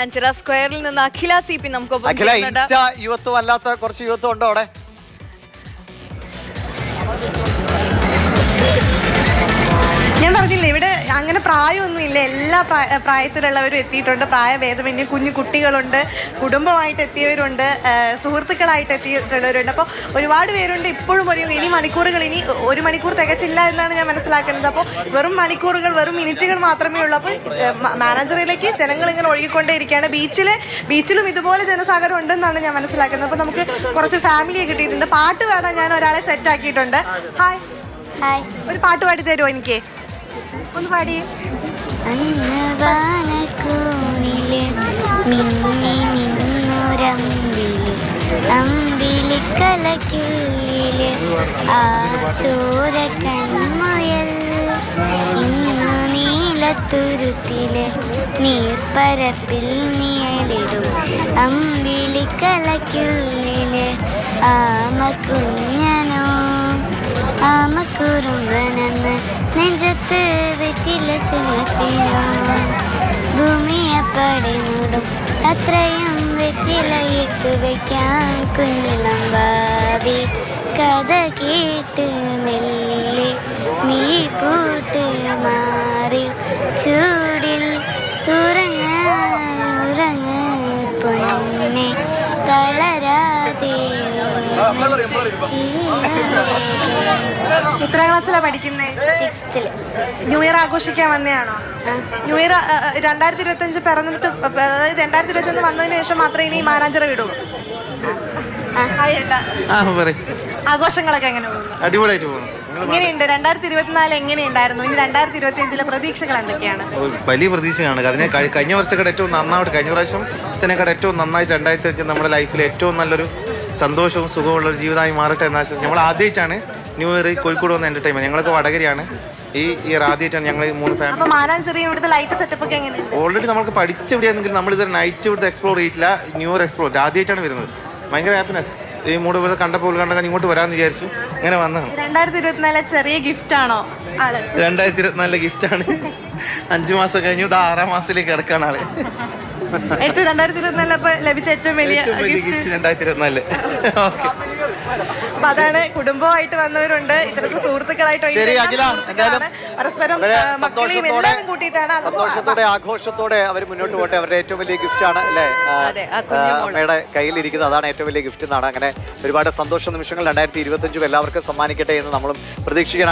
അഞ്ചര സ്ക്വയറിൽ നിന്ന് അഖില സി പി നമുക്ക് അഖില ഇൻസ്റ്റ യുവത്വം അല്ലാത്ത കുറച്ച് യുവത്വം ഉണ്ടോ അവിടെ? ഞാൻ പറഞ്ഞില്ലേ ഇവിടെ അങ്ങനെ പ്രായമൊന്നും ഇല്ല. എല്ലാ പ്രായ പ്രായത്തിലുള്ളവരും എത്തിയിട്ടുണ്ട്. പ്രായഭേദമന്യേ കുഞ്ഞു കുട്ടികളുണ്ട്. കുടുംബമായിട്ട് എത്തിയവരുണ്ട്. സുഹൃത്തുക്കളായിട്ട് എത്തിയിട്ടുള്ളവരുണ്ട്. അപ്പോൾ ഒരുപാട് പേരുണ്ട്. ഇപ്പോഴും ഒരു ഇനി മണിക്കൂറുകൾ ഇനി ഒരു മണിക്കൂർ തികച്ചില്ല എന്നാണ് ഞാൻ മനസ്സിലാക്കുന്നത്. അപ്പോൾ വെറും മണിക്കൂറുകൾ വെറും മിനിറ്റുകൾ മാത്രമേ ഉള്ളൂ. അപ്പോൾ മാനേജറിലേക്ക് ജനങ്ങൾ ഇങ്ങനെ ഒഴുകിക്കൊണ്ടേയിരിക്കുകയാണ്. ബീച്ചിൽ ബീച്ചിലും ഇതുപോലെ ജനസാഗരം ഉണ്ടെന്നാണ് ഞാൻ മനസ്സിലാക്കുന്നത്. അപ്പോൾ നമുക്ക് കുറച്ച് ഫാമിലിയെ കിട്ടിയിട്ടുണ്ട്. പാട്ട് പാടാൻ ഞാൻ ഒരാളെ സെറ്റ് ആക്കിയിട്ടുണ്ട്. ഹായ് ഹായ് ഒരു പാട്ട് പാടി തരുമോ എനിക്ക്? ഒന്ന് പാടി മിന്നി ഇന്ന് നീർപ്പരപ്പിൽ നിയലിടും അമ്പിളിക്കലയ്ക്കുള്ളിൽ ആമക്കുഞ്ഞനോ ആമക്കുറുമ്പനെന്ന് നെഞ്ചത്ത് വെറ്റില്ല ചിഹ്നത്തിനോ ഭൂമിയെ പടിമൂടും അത്രയും വെറ്റിലയിട്ട് വയ്ക്കാൻ കുഞ്ഞിളം ഭാവി. കഥ കേട്ട് മെല്ലെ നീ പൂട്ട് മാറി. ചൂടിൽ ഉറങ്ങ ഉറങ്ങ പൊന്നെ. തളരാതെ എത്രാം ക്ലാസ്സിലാണ് പഠിക്കുന്നത് സിക്സ്ത്തിൽ ന്യൂ ഇയർ ആഘോഷിക്കാൻ വന്നതാണോ? ന്യൂ ഇയർ രണ്ടായിരത്തി ഇരുപത്തി അഞ്ച് പിറന്നിട്ട് അതായത് രണ്ടായിരത്തി ഇരുപത്തി ഒന്ന് വന്നതിന് ശേഷം മാത്രമേ ഇനി മാനാഞ്ചറ വിടുള്ളൂ. ആഘോഷങ്ങളൊക്കെ എങ്ങനെ അടിപൊളിയായിട്ട് പോകുന്നു. എങ്ങനെയുണ്ട്? രണ്ടായിരത്തി ഇരുപത്തിനാല് എങ്ങനെയുണ്ടായിരുന്നു? ഇനി രണ്ടായിരത്തി ഇരുപത്തി അഞ്ചിലെ പ്രതീക്ഷകൾ എന്തൊക്കെയാണ്? വലിയ പ്രതീക്ഷയാണ് അതിനെ കഴിഞ്ഞ വർഷത്തേക്കാൾ ഏറ്റവും നന്നായിട്ട് കഴിഞ്ഞ പ്രാവശ്യം ഇതിനെക്കാട്ട് ഏറ്റവും നന്നായിട്ട് രണ്ടായിരത്തി അഞ്ച് നമ്മുടെ ലൈഫിൽ ഏറ്റവും നല്ലൊരു സന്തോഷവും സുഖമുള്ള ഒരു ജീവിതമായി മാറട്ടെ എന്ന് ആശ്വസിച്ച് നമ്മൾ ആദ്യമായിട്ടാണ് ന്യൂ ഇയർ കോഴിക്കോട് വന്ന എന്റർടൈൻമെന്റ് ഞങ്ങളൊക്കെ വടകരയാണ്. ഈ ഇയർ ആദ്യമായിട്ടാണ് ഞങ്ങൾ മൂന്ന് ഫാമിലി ഓൾറെഡി നമുക്ക് പഠിച്ചെവിടെയാണെങ്കിലും നമ്മൾ ഇതൊരു നൈറ്റ് ഇവിടുത്തെ എക്സ്പ്ലോർ ചെയ്തിട്ടില്ല. ന്യൂ ഇയർ എക്സ്പ്ലോർ ആദ്യമായിട്ടാണ് വരുന്നത്. ഭയങ്കര ഹാപ്പിനെസ് ഈ മൂട് ഇവിടെ കണ്ടപ്പോൾ കണ്ടാൽ ഇങ്ങോട്ട് വരാമെന്ന് വിചാരിച്ചു ഇങ്ങനെ വന്നതാണ്. രണ്ടായിരത്തി ഇരുപത്തിനാലെ ചെറിയ ഗിഫ്റ്റ് ആണോ ആൾ? രണ്ടായിരത്തി ഇരുപത്തിനാലിലെ ഗിഫ്റ്റാണ് അഞ്ചു മാസം കഴിഞ്ഞു. ഇത് ആറാം മാസത്തിലേക്ക് കിടക്കാണ് ആൾ. ഏറ്റവും രണ്ടായിരത്തി ഇരുപത്തിനാലിൽ അപ്പൊ ലഭിച്ച ഏറ്റവും വലിയ ഗിഫ്റ്റ് അപ്പൊ അതാണ് കുടുംബമായിട്ട് വന്നവരുണ്ട്. ഇത്തരത്തിൽ സുഹൃത്തുക്കളായിട്ട് പരസ്പരം മക്കളെയും എല്ലാവരും കൂട്ടിയിട്ടാണ്. സന്തോഷത്തോടെ ആഘോഷത്തോടെ അവർ മുന്നോട്ട് പോട്ടെ. അവരുടെ ഏറ്റവും വലിയ ഗിഫ്റ്റ് ആണ് അല്ലേ. അമ്മയുടെ കയ്യിലിരിക്കുന്നത് അതാണ് ഏറ്റവും വലിയ ഗിഫ്റ്റ് എന്നാണ്. അങ്ങനെ ഒരുപാട് സന്തോഷ നിമിഷങ്ങൾ രണ്ടായിരത്തി ഇരുപത്തി എല്ലാവർക്കും സമ്മാനിക്കട്ടെ എന്ന് നമ്മളും പ്രതീക്ഷിക്കാൻ